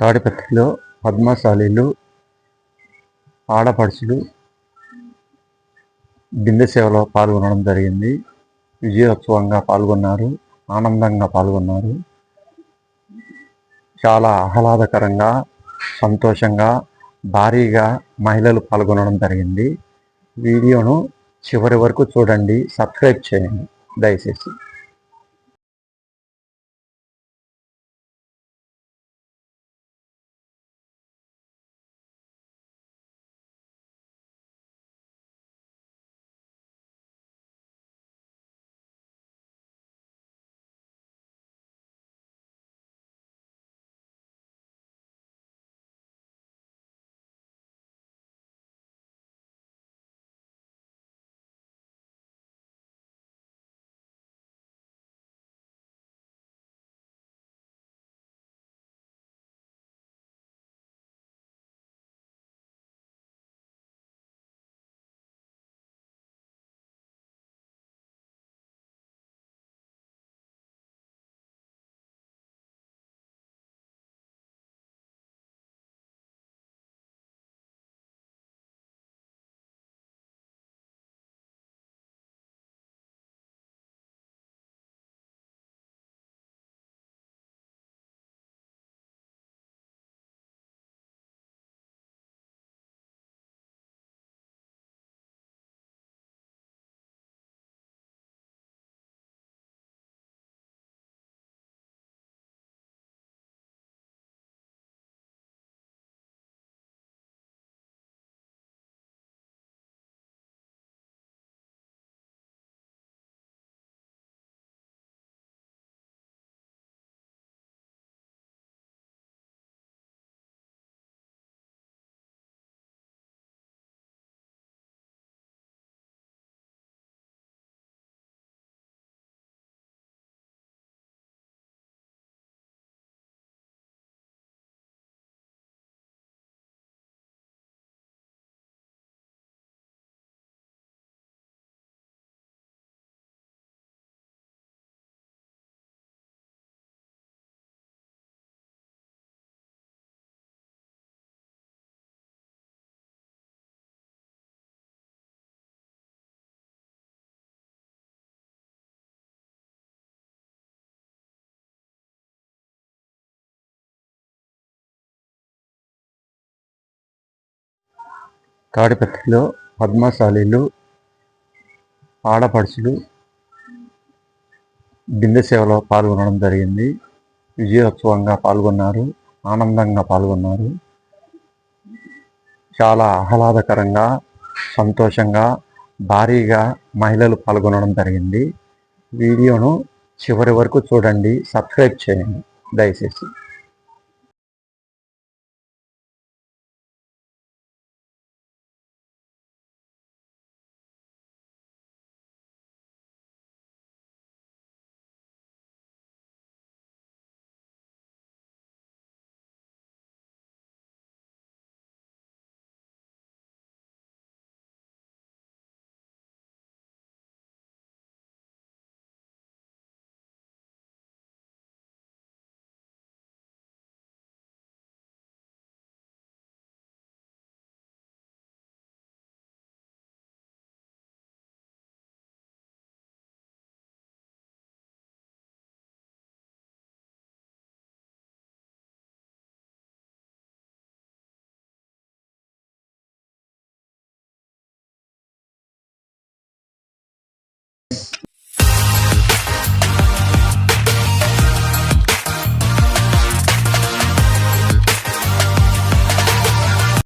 తాడిపత్రిలో పద్మశాలీలు ఆడపడుచులు బిందె సేవలో పాల్గొనడం జరిగింది. విజయోత్సవంగా పాల్గొన్నారు ఆనందంగా పాల్గొన్నారు. చాలా ఆహ్లాదకరంగా సంతోషంగా భారీగా మహిళలు పాల్గొనడం జరిగింది. వీడియోను చివరి వరకు చూడండి సబ్స్క్రైబ్ చేయండి దయచేసి. తాడిపత్రిలో పద్మశాలీలు ఆడపడుచులు బిందె సేవలో పాల్గొనడం జరిగింది. విజయోత్సవంగా పాల్గొన్నారు ఆనందంగా పాల్గొన్నారు. చాలా ఆహ్లాదకరంగా సంతోషంగా భారీగా మహిళలు పాల్గొనడం జరిగింది. వీడియోను చివరి వరకు చూడండి సబ్స్క్రైబ్ చేయండి దయచేసి.